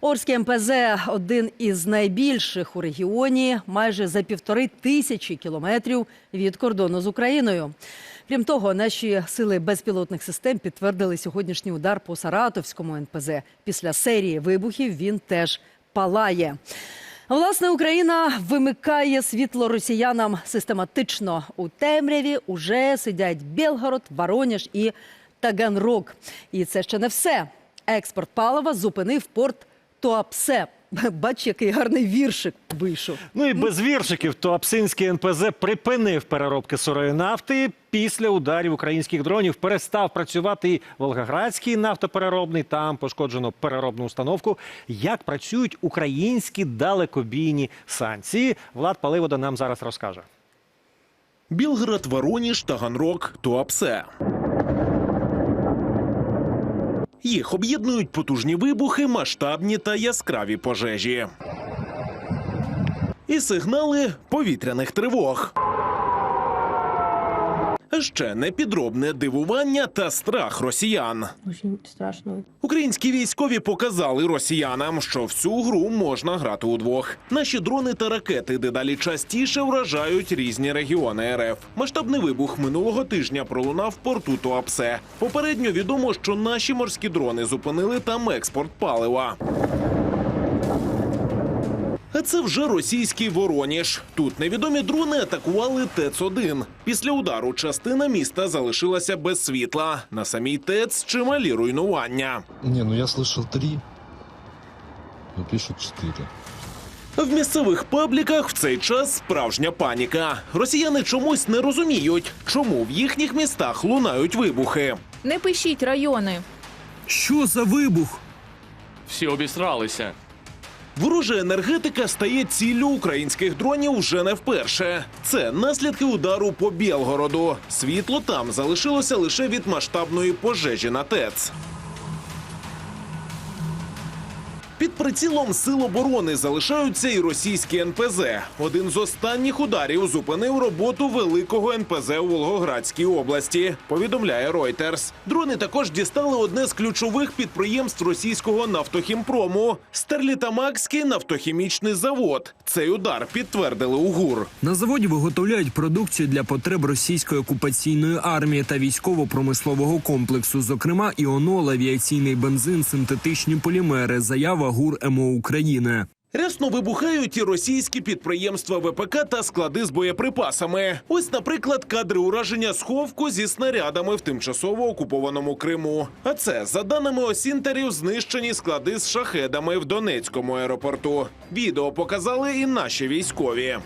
Орський МПЗ один із найбільших у регіоні, майже за півтори тисячі кілометрів від кордону з Україною. Крім того, наші сили безпілотних систем підтвердили сьогоднішній удар по Саратовському НПЗ. Після серії вибухів він теж палає. Власне, Україна вимикає світло росіянам систематично. У темряві уже сидять Белгород, Воронеж і Таганрог. І це ще не все. Експорт палива зупинив порт Туапсе. Бач, який гарний віршик вийшов. Ну і без віршиків, то Апсинський НПЗ припинив переробки сирої нафти. Після ударів українських дронів перестав працювати і Волгоградський нафтопереробний. Там пошкоджено переробну установку. Як працюють українські далекобійні санкції? Влад Паливода нам зараз розкаже. Білград, Вороніж, Таганрог, Туапсе. Їх об'єднують потужні вибухи, масштабні та яскраві пожежі. І сигнали повітряних тривог. Ще непідробне дивування та страх росіян. Страшно. Українські військові показали росіянам, що в цю гру можна грати удвох. Наші дрони та ракети дедалі частіше вражають різні регіони РФ. Масштабний вибух минулого тижня пролунав в порту Туапсе. Попередньо відомо, що наші морські дрони зупинили там експорт палива. А це вже російський Вороніж. Тут невідомі дрони атакували ТЕЦ-1. Після удару частина міста залишилася без світла. На самій ТЕЦ чималі руйнування. Не, ну я слышал три. Ну пишут четыре. В місцевих пабліках в цей час справжня паніка. Росіяни чомусь не розуміють, чому в їхніх містах лунають вибухи. Не пишіть райони. Що за вибух? Всі обісралися. Ворожа енергетика стає ціллю українських дронів вже не вперше. Це наслідки удару по Білгороду. Світло там залишилося лише від масштабної пожежі на ТЕЦ. Під прицілом сил оборони залишаються і російські НПЗ. Один з останніх ударів зупинив роботу великого НПЗ у Волгоградській області. Повідомляє Reuters. Дрони також дістали одне з ключових підприємств російського нафтохімпрому Стерлітамакський нафтохімічний завод. Цей удар підтвердили у ГУР. На заводі виготовляють продукцію для потреб російської окупаційної армії та військово-промислового комплексу, зокрема іонол, авіаційний бензин, синтетичні полімери. Заява ГУР МО України. Рясно вибухають і російські підприємства ВПК та склади з боєприпасами. Ось, наприклад, кадри ураження сховку зі снарядами в тимчасово окупованому Криму. А це, за даними осінтерів, знищені склади з шахедами в Донецькому аеропорту. Відео показали і наші військові.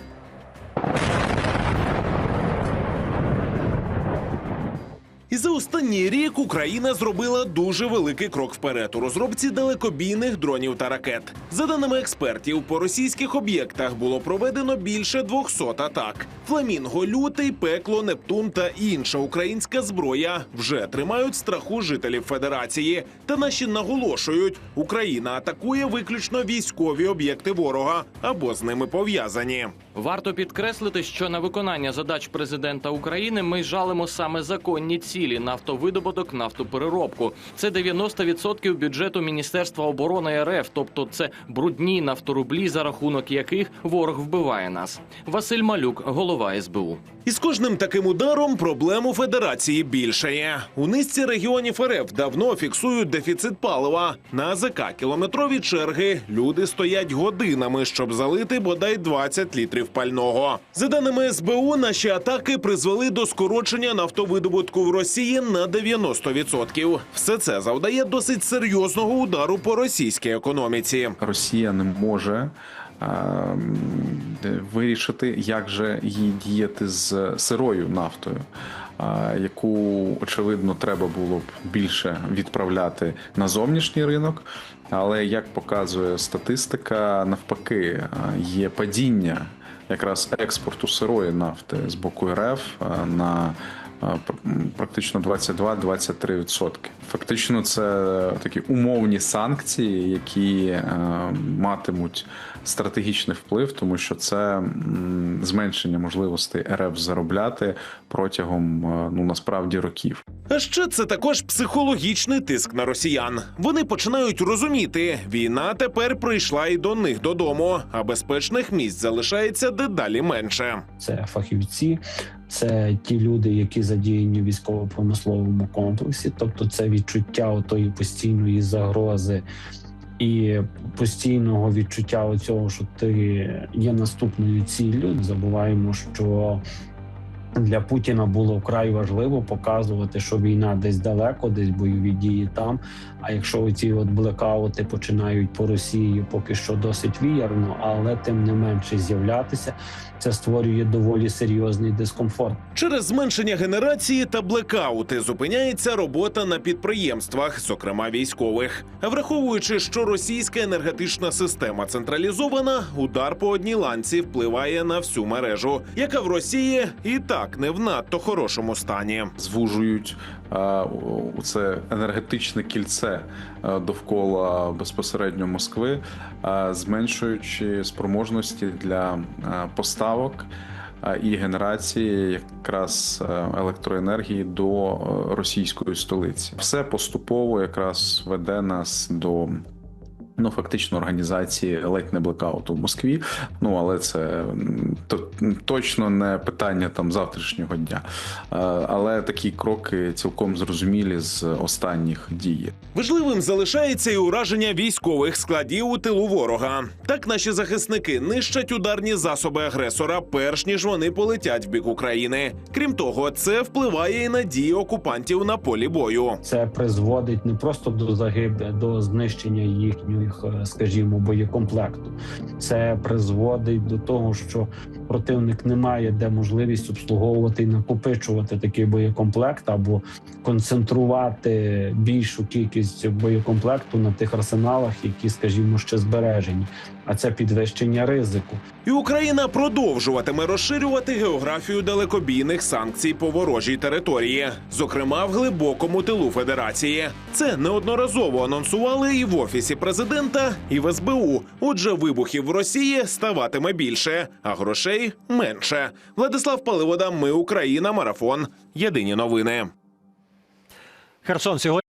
Останній рік Україна зробила дуже великий крок вперед у розробці далекобійних дронів та ракет. За даними експертів, по російських об'єктах було проведено більше 200 атак. Фламінго, лютий, пекло, Нептун та інша українська зброя вже тримають страху жителів Федерації. Та наші наголошують, Україна атакує виключно військові об'єкти ворога або з ними пов'язані. Варто підкреслити, що на виконання задач президента України ми жалимо саме законні цілі нафтовидобуток, нафтопереробку. Це 90% бюджету Міністерства оборони РФ, тобто це брудні нафторублі, за рахунок яких ворог вбиває нас. Василь Малюк, голова СБУ. І з кожним таким ударом проблем у федерації більшає. У низці регіонів РФ давно фіксують дефіцит палива. На АЗК кілометрові черги. Люди стоять годинами, щоб залити бодай 20 літрів пального. За даними СБУ, наші атаки призвели до скорочення нафтовидобутку в Росії на 90%. Все це завдає досить серйозного удару по російській економіці. Росія не може вирішити, як же їй діяти з сирою нафтою, яку очевидно треба було б більше відправляти на зовнішній ринок. Але як показує статистика, навпаки, є падіння якраз експорту сирої нафти з боку РФ на практично 22-23%. Фактично, це такі умовні санкції, які е, матимуть стратегічний вплив, тому що це зменшення можливостей РФ заробляти протягом е, ну насправді років. А ще це також психологічний тиск на росіян. Вони починають розуміти, війна тепер прийшла і до них додому, а безпечних місць залишається дедалі менше. це фахівці, це ті люди, які задіяні в військово-промисловому комплексі, тобто це відчуття отої постійної загрози і постійного відчуття оцього, що ти є наступною ціллю. Забуваємо, що для Путіна було вкрай важливо показувати, що війна десь далеко, десь бойові дії там. А якщо оці от блекаути починають по Росії, поки що досить віярно, але тим не менше з'являтися, це створює доволі серйозний дискомфорт. Через зменшення генерації та блекаути зупиняється робота на підприємствах, зокрема військових. Враховуючи, що російська енергетична система централізована, удар по одній ланці впливає на всю мережу, яка в Росії і так не в надто хорошому стані. звужують е, це енергетичне кільце е, довкола безпосередньо Москви, е, зменшуючи спроможності для поставок і генерації якраз електроенергії до російської столиці. Все поступово якраз веде нас до. Ну, фактично, організації ледь не блекауту в Москві. Ну але це то, точно не питання там завтрашнього дня. Але такі кроки цілком зрозумілі з останніх дій. Важливим залишається і ураження військових складів у тилу ворога. Так наші захисники нищать ударні засоби агресора, перш ніж вони полетять в бік України. Крім того, це впливає і на дії окупантів на полі бою. Це призводить не просто до загибелі, а до знищення їхніх, е, скажімо, боєкомплекту. Це призводить до того, що противник не має де можливість обслуговувати і накопичувати такий боєкомплект або концентрувати більшу кількість боєкомплекту на тих арсеналах, які, скажімо, ще збережені. А це підвищення ризику. І Україна продовжуватиме розширювати географію далекобійних санкцій по ворожій території, зокрема в глибокому тилу Федерації. Це неодноразово анонсували і в офісі президента, і в СБУ. Отже, вибухів в Росії ставатиме більше, а грошей менше. Владислав Паливода, Ми Україна, марафон. Єдині новини. Херсон сьогодні.